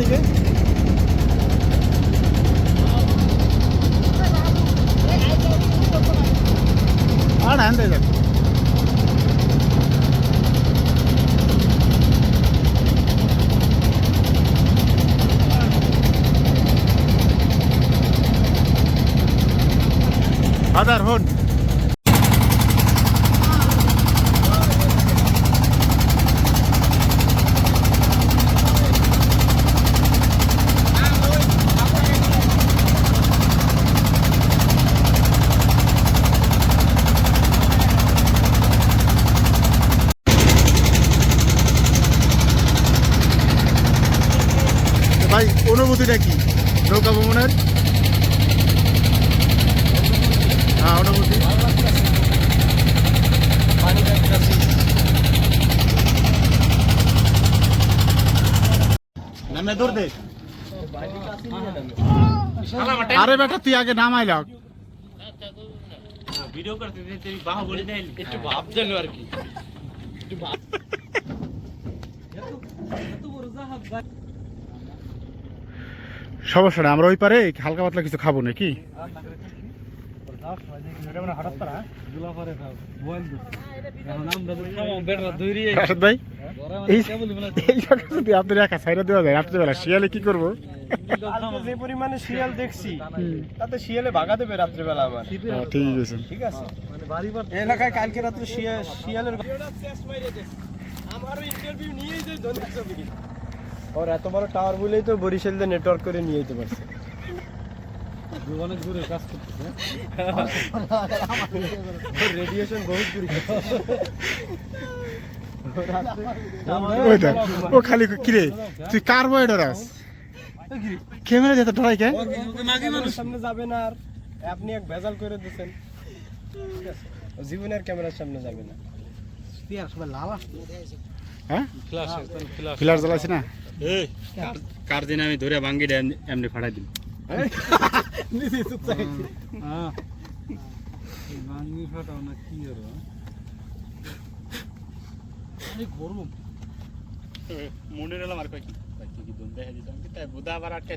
থেকে আর হ্যান্ডে যাবে। আদার হন ভাই অনুভূতিটা কি নৌকা ভ্রমণের? হ্যাঁ অনুভূতি। আরে বেটা, তুই আগে নামাই লাগ। ভিডিও করতে তুই বাহুবলি দেখ একটু ভাব আর কি সমস্যা না আমরা ওই পারে হালকা পাতলা কিছু খাব নাকি? ভাই এই আপনার একা সাইডে দেওয়া যায় রাত্রিবেলা শিয়ালে কি করব? যে পরিমাণে শিয়াল দেখছি তাতে শিয়ালে ভাগা দেবে রাত্রেবেলা আমার ঠিক আছে। ঠিক আছে? এলাকায় কালকে রাত্রে শিয়া- শিয়ালের আমারও ইন্টারভিউ নিয়েই ওর এত বড় টাওয়ার বলেই তো বরিশাল দিয়ে নেটওয়ার্ক করে নিয়ে যেতে পারছে অনেক দূরে কাজ করতেছে রেডিয়েশন বহুত দূরে ও খালি কিরে তুই কার বয় ডরাস ক্যামেরা যেতে ডরাই কে? ক্যামেরার সামনে যাবে না আর আপনি এক ভেজাল করে দিচ্ছেন জীবনের ক্যামেরার সামনে যাবে না। হ্যাঁ? জ্বালাইছি না? কার দিন আমি ধরে ভাঙ্গি এমনি ফাড়াই দিন মনে রলাম আর কয়েক কি? কি দেখা দিতাম তাই বুধা আবার আটকে